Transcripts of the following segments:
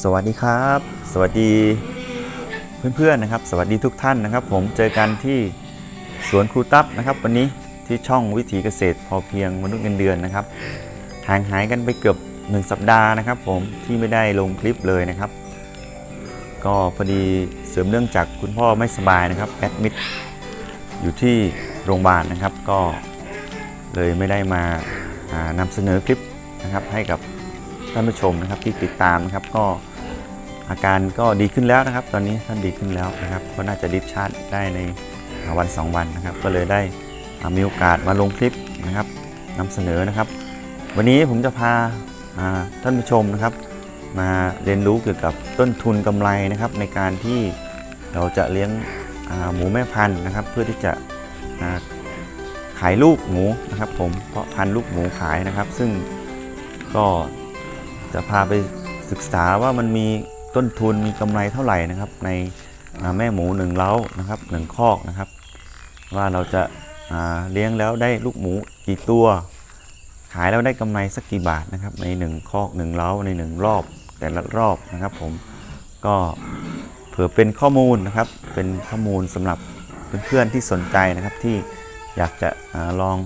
สวัสดีครับ สวัสดีเพื่อนๆนะครับ สวัสดีทุกท่านนะครับ ผมเจอกันที่สวนครูตับนะครับ วันนี้ที่ช่องวิถีเกษตรพอเพียงมนุษย์เงินเดือนนะครับห่างหายกันไปเกือบ 1 สัปดาห์นะครับ ผมที่ไม่ได้ลงคลิปเลยนะครับ ก็พอดีเสริมเนื่องจากคุณพ่อไม่สบายนะครับแอดมิดอยู่ที่โรงพยาบาลนะครับก็เลยไม่ได้มาอ่านำเสนอคลิปนะครับให้กับ ท่านผู้ชมนะครับที่ติดตามนะครับก็อาการก็ดีขึ้นแล้วนะครับ ตอนนี้ท่านดีขึ้นแล้วนะครับ ก็น่าจะดิฟชาร์จได้ในวัน 2 วันนะครับ ก็เลยได้มีโอกาสมาลงคลิปนะครับนำเสนอนะครับ วันนี้ผมจะพาท่านผู้ชมนะครับ มาเรียนรู้เกี่ยวกับต้นทุนกำไรนะครับ ในการที่เราจะเลี้ยงหมูแม่พันธุ์นะครับ เพื่อที่จะขายลูกหมูนะครับ ผมเพาะพันธุ์ลูกหมูขายนะครับ ซึ่งก็ จะพาไปศึกษาว่ามันมีต้นทุนมีกำไรเท่าไหร่นะครับ ในแม่หมูหนึ่งเล้านะครับหนึ่งคอกนะครับ ว่าเราจะาเลี้ยงแล้วได้ลูกหมูกี่ตัว ขายแล้วได้กำไรสักกี่บาทนะครับ ในหนึ่งคอกหนึ่งเล้าในหนึ่งรอบแต่ละรอบนะครับผมก็เผื่อเป็นข้อมูลนะครับ เป็นข้อมูลสำหรับเพื่อนๆที่สนใจนะครับที่อยากจะอาลอง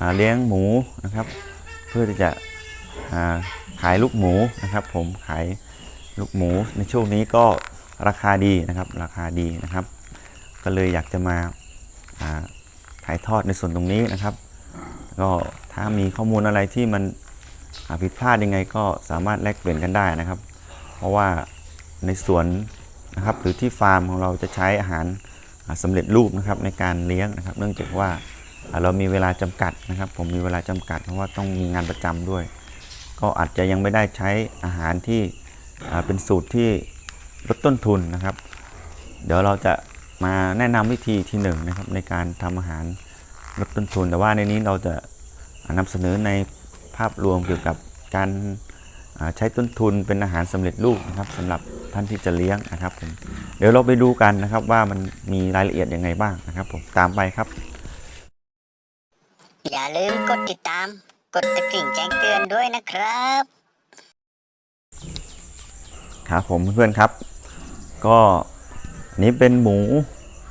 อเลี้ยงหมูนะครับ เพื่อที่จะ ขายลูกหมูนะครับผมขายลูกหมูในช่วงนี้ก็ราคาดีนะครับราคาดีนะครับ ก็เลยอยากจะมาถ่ายทอดในส่วนตรงนี้นะครับ ก็ถ้ามีข้อมูลอะไรที่มันผิดพลาดยังไงก็สามารถแลกเปลี่ยนกันได้นะครับ เพราะว่าในสวนนะครับหรือที่ฟาร์มของเราจะใช้อาหารอ่าสำเร็จรูปนะครับในการเลี้ยงนะครับ เนื่องจากว่าอ่าเรามีเวลาจำกัดนะครับ ผมมีเวลาจำกัดเพราะว่าต้องมีงานประจำด้วย ก็อาจจะยังไม่ได้ใช้อาหารที่เป็นสูตรที่ลดต้นทุนนะครับ เดี๋ยวเราจะมาแนะนำวิธีที่หนึ่งนะครับในการทำอาหารลดต้นทุน แต่ว่าในนี้เราจะนำเสนอในภาพรวมเกี่ยวกับการใช้ต้นทุนเป็นอาหารสำเร็จรูปนะครับสำหรับท่านที่จะเลี้ยงนะครับผมเดี๋ยวเราไปดูกันนะครับว่ามันมีรายละเอียดยังไงบ้างนะครับผมตามไปครับ อย่าลืมกดติดตาม กดตะกริ่งแจ้งเตือนด้วยนะครับ ครับผมเพื่อนๆครับ ก็นี้เป็นหมู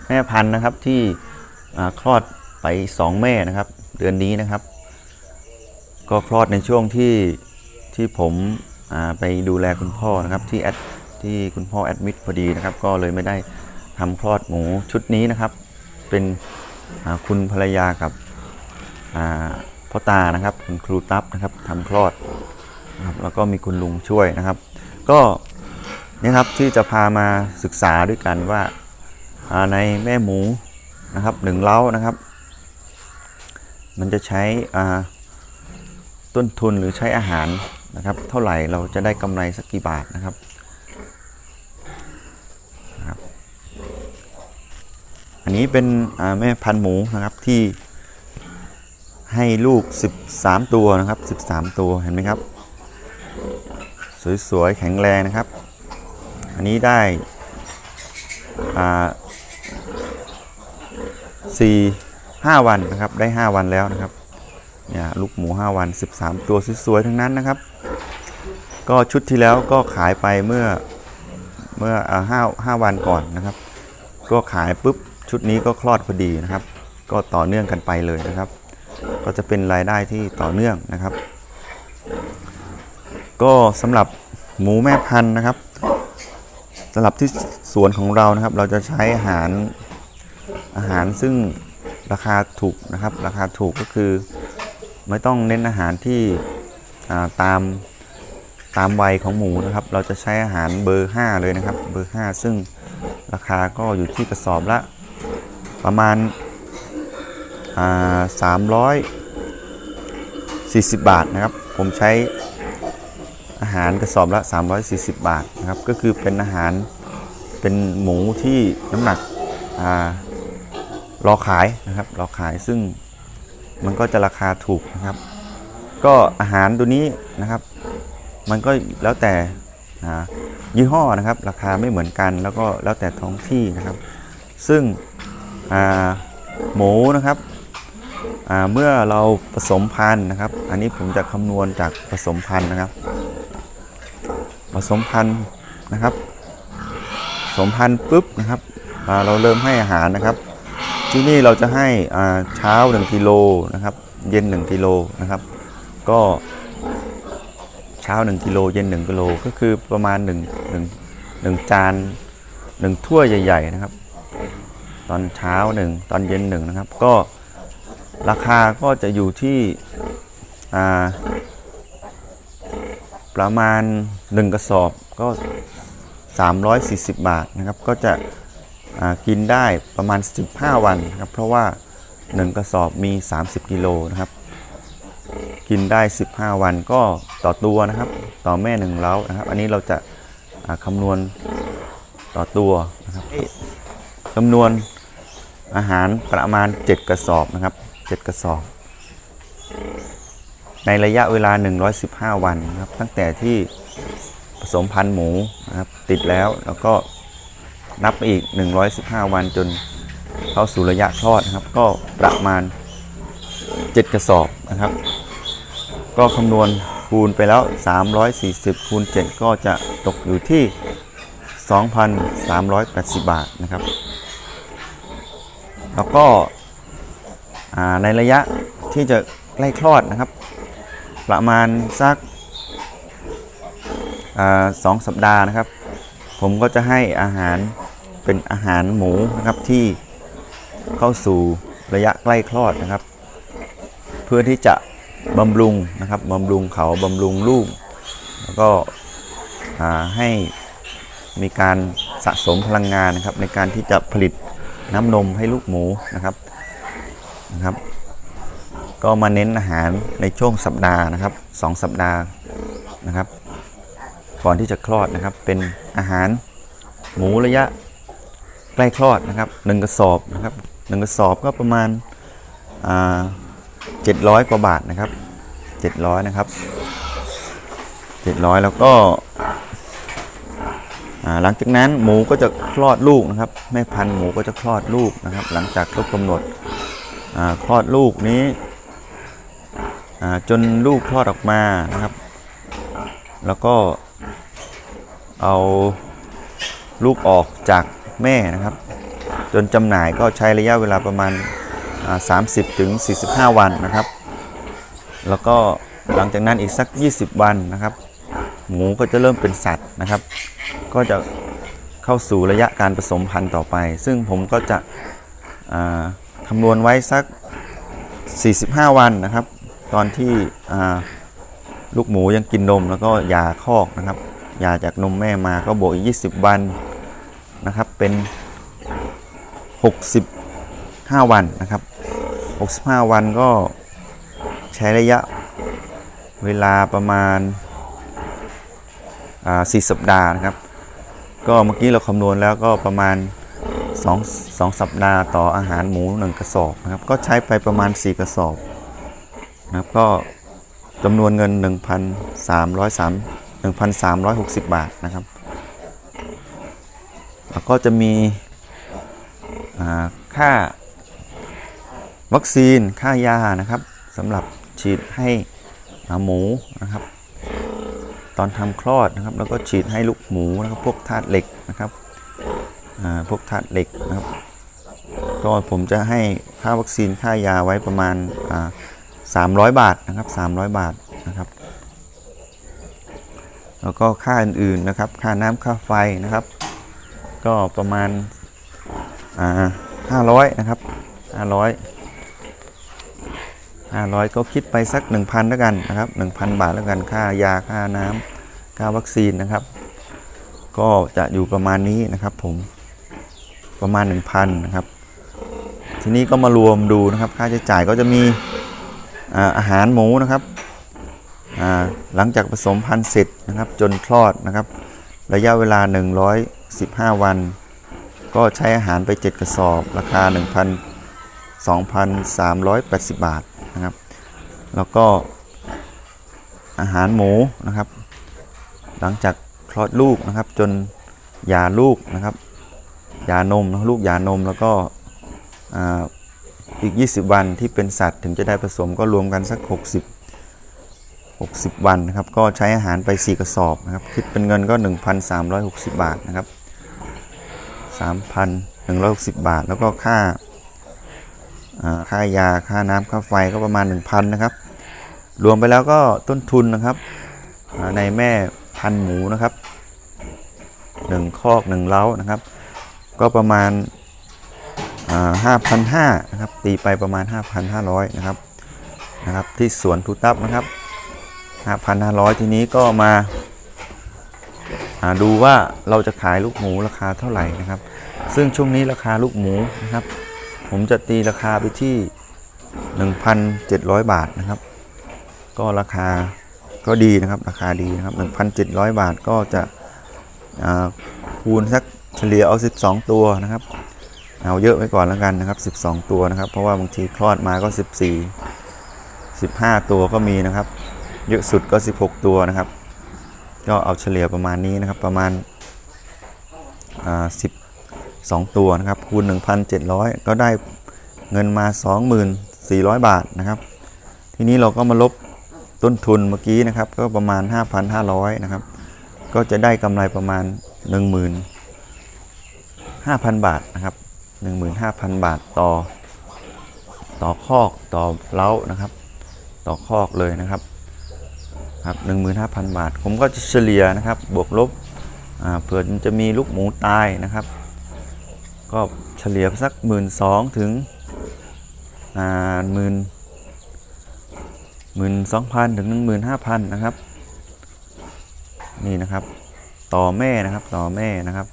แม่พันธุ์นะครับที่คลอดไป 2 แม่นะครับ เดือนนี้นะครับ ก็คลอดในช่วงที่ที่ผมไปดูแลคุณพ่อนะครับที่แอดที่คุณพ่อแอดมิดพอดีนะครับ ก็เลยไม่ได้ทำคลอดหมูชุดนี้นะครับ เป็นคุณภรรยากับ พ่อตานะครับคุณครูตับนะครับทำคลอดนะครับแล้วก็มีคุณลุงช่วยนะครับ ก็นี่ครับที่จะพามาศึกษาด้วยกันว่าในแม่หมูนะครับหนึ่งเล้านะครับ มันจะใช้ต้นทุนหรือใช้อาหารนะครับ เท่าไหร่เราจะได้กำไรสักกี่บาทนะครับนะครับอันนี้เป็นแม่พันธุ์หมูนะครับที่ ให้ลูก 13 ตัวนะครับ 13 ตัวเห็นไหมครับ สวยๆ แข็งแรงนะครับ อันนี้ได้สี่ห้าวันนะครับ ได้ 5 วันแล้วนะครับเนี่ยลูกหมู 5 วัน 13 ตัวสวยๆทั้งนั้นนะครับ ก็ชุดที่แล้วก็ขายไปเมื่อเมื่อห้าห้าวันก่อนนะครับ ก็ขายปุ๊บชุดนี้ก็คลอดพอดีนะครับ ก็ต่อเนื่องกันไปเลยนะครับ ก็จะเป็นรายได้ที่ต่อเนื่องนะครับ ก็สำหรับหมูแม่พันธุ์นะครับสำหรับที่สวนของเรานะครับ เราจะใช้อาหารอาหารซึ่งราคาถูกนะครับ ราคาถูกก็คือไม่ต้องเน้นอาหารที่อ่าตามตามวัยของหมูนะครับ เราจะใช้อาหารเบอร์ 5 เลยนะครับ เบอร์ 5 ซึ่งราคาก็อยู่ที่กระสอบละประมาณ อ่า340บาทนะครับ ผมใช้อาหารกระสอบละ 340 บาทนะครับ ก็คือเป็นอาหารเป็นหมูที่น้ำหนักรอขายนะครับ รอขายซึ่งมันก็จะราคาถูกนะครับ ก็อาหารตัวนี้นะครับ มันก็แล้วแต่ยี่ห้อนะครับ ราคาไม่เหมือนกันแล้วก็แล้วแต่ท้องที่นะครับ ซึ่งหมูนะครับ เมื่อเราผสมพันธุ์นะครับ อันนี้ผมจะคำนวณจากผสมพันธุ์นะครับ ผสมพันธุ์นะครับผสมพันธุ์ปุ๊บนะครับเราเริ่มให้อาหารนะครับ ที่นี่เราจะให้อ่าเช้า 1กิโลนะครับ เย็น 1กิโลนะครับ ก็เช้า 1กิโลเย็น 1กิโลก็คือประมาณ1 1 1จาน1ถ้วยใหญ่ ๆ นะครับ ตอนเช้า 1 ตอนเย็น1นะครับก็ ราคาก็จะอยู่ที่ประมาณ 1 กระสอบก็ 340 บาทนะครับ ก็จะกินได้ประมาณ 15 วันนะครับ เพราะว่า 1 กระสอบมี 30 กิโลนะครับ กินได้ 15 วันก็ต่อตัวนะครับ ต่อแม่หนึ่งเล้านะครับ อันนี้เราจะาคำนวณต่อตัวนะครับคำนวณอาหารประมาณ 7 กระสอบนะครับ 7 กระสอบ ในระยะเวลา 115 วันนะครับ ตั้งแต่ที่ผสมพันธุ์หมูนะครับติดแล้วแล้วก็นับอีก 115 วันจนเข้าสู่ระยะคลอดนะครับ ก็ประมาณ 7 กระสอบนะครับ ก็คำนวณคูณไปแล้ว 340 คูณ 7 ก็จะตกอยู่ที่ 2,380 บาทนะครับ แล้วก็ ในระยะที่จะใกล้คลอดนะครับ ประมาณสักอสองสัปดาห์นะครับ ผมก็จะให้อาหารเป็นอาหารหมูนะครับที่เข้าสู่ระยะใกล้คลอดนะครับ เพื่อที่จะบำรุงนะครับบำรุงเขาบำรุงลูก แล้วก็ให้มีการสะสมพลังงานนะครับในการที่จะผลิตน้ำนมให้ลูกหมูนะครับ นะครับ ก็มาเน้นอาหารในช่วงสัปดาห์นะครับสองสัปดาห์นะครับ ก่อนที่จะคลอดนะครับ เป็นอาหารหมูระยะใกล้คลอดนะครับหนึ่งกระสอบนะครับหนึ่งกระสอบก็ประมาณอ่า700กว่าบาทนะครับ700นะครับ700แล้วก็หลังจากนั้นหมูก็จะคลอดลูกนะครับ แม่พันธุ์หมูก็จะคลอดลูกนะครับ หลังจากครบกำหนด คลอดลูกนี้จนลูกคลอดออกมานะครับ แล้วก็เอาลูกออกจากแม่นะครับ จนจำหน่ายก็ใช้ระยะเวลาประมาณอ่า30ถึง45วันนะครับ แล้วก็หลังจากนั้นอีกสัก 20 วันนะครับ หมูก็จะเริ่มเป็นสัตว์นะครับ ก็จะเข้าสู่ระยะการผสมพันธุ์ต่อไป ซึ่งผมก็จะ คำนวณไว้สัก 45 วันนะครับ ตอนที่ลูกหมูยังกินนมแล้วก็ยาคอกนะครับยาจากนมแม่มาก็บวกอีก 20 วันนะครับ เป็น 65 วันนะครับ 65 วันก็ใช้ระยะเวลาประมาณอ่า4สัปดาห์นะครับ ก็เมื่อกี้เราคำนวณแล้วก็ประมาณ 2 2สัปดาห์ต่ออาหารหมู1กระสอบนะครับ ก็ใช้ไปประมาณ 4 กระสอบนะครับ ก็จำนวนเงิน 1,303 1,360 บาทนะครับแล้วก็จะมีค่าวัคซีนค่ายานะครับสำหรับฉีดให้หมูนะครับ ตอนทำคลอดนะครับ แล้วก็ฉีดให้ลูกหมูนะครับพวกธาตุเหล็กนะครับ พวกธาตุเหล็กนะครับ ก็ผมจะให้ค่าวัคซีนค่ายาไว้ประมาณอ่า300บาทนะครับ300บาทนะครับ แล้วก็ค่าอื่นๆนะครับ ค่าน้ำค่าไฟนะครับ ก็ประมาณอ่า500นะครับ500 500ก็คิดไปสัก1,000แล้วกันนะครับ1,000บาทแล้วกันค่ายาค่าน้ำค่าวัคซีนนะครับ ก็จะอยู่ประมาณนี้นะครับผม ประมาณ 1,000นะครับ ทีนี้ก็มารวมดูนะครับ ค่าใช้จ่ายก็จะมีอาอาหารหมูนะครับหลังจากผสมพันธุ์เสร็จนะครับ จนคลอดนะครับ ระยะเวลา 115 วัน ก็ใช้อาหารไป 7 กระสอบ ราคา1 0 0 2,380 บาทนะครับ แล้วก็อาหารหมูนะครับ หลังจากคลอดลูกนะครับ จนหย่าลูกนะครับ ยานมนะลูกยานมแล้วก็อีก 20 วันที่เป็นสัตว์ถึงจะได้ผสมก็รวมกันสัก 60 60 วันนะครับ ก็ใช้อาหารไป 4 กระสอบนะครับ คิดเป็นเงินก็ 1,360 บาทนะครับ 3,160 บาท แล้วก็ค่าค่ายาค่าน้ำค่าไฟก็ประมาณ 1,000 นะครับ รวมไปแล้วก็ต้นทุนนะครับในแม่พันหมูนะครับ 1 คอก 1 เล้านะครับ ก็ประมาณห้าพันห้านะครับตีไปประมาณ 5,500นะครับนะครับที่สวนทูตับนะครับ 5,500 ทีนี้ก็มาาดูว่าเราจะขายลูกหมูราคาเท่าไหร่นะครับ ซึ่งช่วงนี้ราคาลูกหมูนะครับ ผมจะตีราคาไปที่ 1,700 บาทนะครับ ก็ราคาก็ดีนะครับราคาดีนะครับ 1,700 บาทก็จะคูณสัก เฉลี่ยเอา 12 ตัวนะครับ เอาเยอะไว้ก่อนแล้วกันนะครับ 12 ตัวนะครับ เพราะว่าบางทีคลอดมาก็ 14 15 ตัวก็มีนะครับ เยอะสุดก็ 16 ตัวนะครับ ก็เอาเฉลี่ยประมาณนี้นะครับ ประมาณอ่า12ตัวนะครับ คูณ 1,700 ก็ได้เงินมา 24,000 บาทนะครับ ทีนี้เราก็มาลบต้นทุนเมื่อกี้นะครับ ก็ประมาณ 5,500 นะครับ ก็จะได้กำไรประมาณ 5,000 บาทนะครับ15,000 บาทต่อ ต่อคอกต่อเล้านะครับ ต่อคอกเลยนะครับครับ15,000 บาท ผมก็จะเฉลี่ยนะครับ บวกลบเผื่อจะมีลูกหมูตายนะครับ ก็เฉลี่ยสัก 1 2ื่นถึงอ่าหมื่นหมื่นสองพันถึงหนึ่งหมื่นห้าพันนะครับ นี่นะครับ ต่อแม่นะครับต่อแม่นะครับ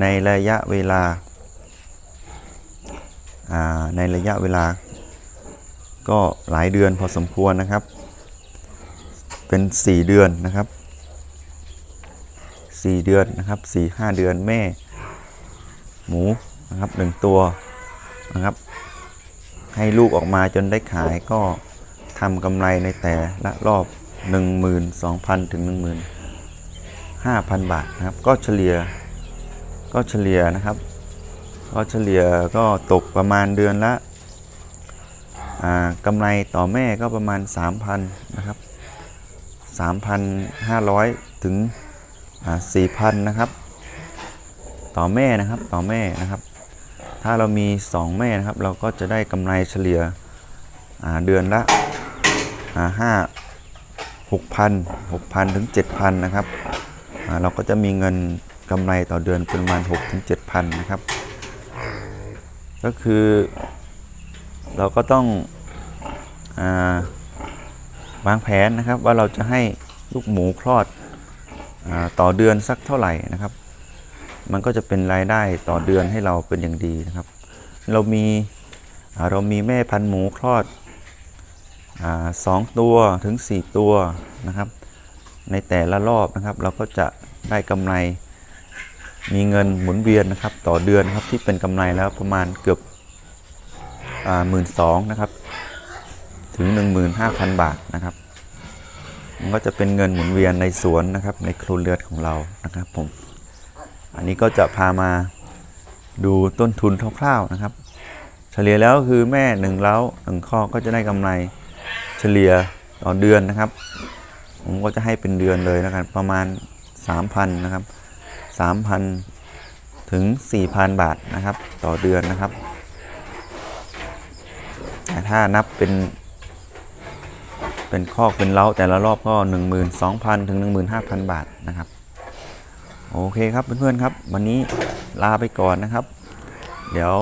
ในระยะเวลาในระยะเวลา ก็หลายเดือนพอสมควรนะครับ เป็น 4 เดือนนะครับ 4 เดือนนะครับ4 5 เดือนแม่ หมูนะครับหนึ่งตัวนะครับ ให้ลูกออกมาจนได้ขายก็ทำกำไรในแต่ละรอบ 12,000 ถึง 15,000 บาทนะครับ ก็เฉลี่ย ก็เฉลี่ยนะครับ ก็เฉลี่ยก็ตกประมาณเดือนละกำไรต่อแม่ก็ประมาณ 3,000นะครับ3,500 ถึงอ่า4,000นะครับ ต่อแม่นะครับต่อแม่นะครับ ถ้าเรามี 2 แม่นะครับ เราก็จะได้กำไรเฉลี่ยเดือนละห้าหกพันหกพันถึงเจ็ดพันนะครับเราก็จะมีเงิน กำไรต่อเดือนประมาณ6ถึง7พันนะครับ ก็คือ เราก็ต้องอาวางแผนนะครับว่าเราจะให้ลูกหมูคลอดอต่อเดือนสักเท่าไหร่นะครับ มันก็จะเป็นรายได้ต่อเดือนให้เราเป็นอย่างดีนะครับ เรามีเรามีแม่พันธุ์หมูคลอดอสองตัวถึง 4 ตัวนะครับ ในแต่ละรอบนะครับ เราก็จะได้กำไร มีเงินหมุนเวียนนะครับต่อเดือนนะครับที่เป็นกำไรแล้วประมาณเกือบหมื่นสองนะครับถึง 15,000 บาทนะครับ มันก็จะเป็นเงินหมุนเวียนในสวนนะครับ ในครัวเรือนของเรานะครับผม อันนี้ก็จะพามาดูต้นทุนคร่าวๆนะครับ เฉลี่ยแล้วคือแม่หนึ่งเล้าหนึ่งข้อก็จะได้กำไรเฉลี่ยต่อเดือนนะครับ ผมก็จะให้เป็นเดือนเลยนะครับประมาณ 3,000นะครับ 3,000 ถึง 4,000 บาทนะครับ ต่อเดือนนะครับ แต่ถ้านับเป็น เป็นคอกเป็นเล้าแต่ละรอบก็ 12,000 ถึง 15,000 บาทนะครับ โอเคครับเพื่อนๆครับ วันนี้ลาไปก่อนนะครับ เดี๋ยว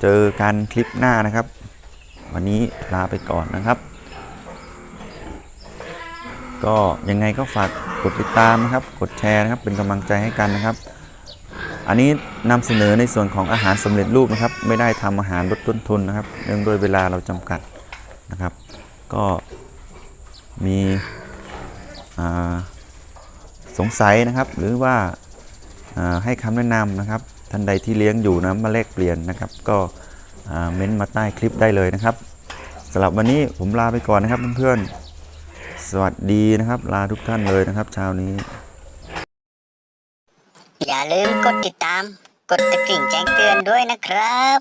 เจอกันคลิปหน้านะครับ วันนี้ลาไปก่อนนะครับ ก็ยังไงก็ฝากกดติดตามนะครับ กดแชร์นะครับ เป็นกำลังใจให้กันนะครับ อันนี้นำเสนอในส่วนของอาหารสำเร็จรูปนะครับ ไม่ได้ทำอาหารลดต้นทุนนะครับ เนื่องด้วยเวลาเราจำกัดนะครับ ก็มีสงสัยนะครับ หรือว่าาให้คำแนะนำนะครับ ท่านใดที่เลี้ยงอยู่นะมาแลกเปลี่ยนนะครับ ก็เม้นต์มาใต้คลิปได้เลยนะครับสำหรับวันนี้ผมลาไปก่อนนะครับเพื่อนๆ สวัสดีนะครับ ลาทุกท่านเลยนะครับเช้านี้ อย่าลืมกดติดตาม กดกระดิ่งแจ้งเตือนด้วยนะครับ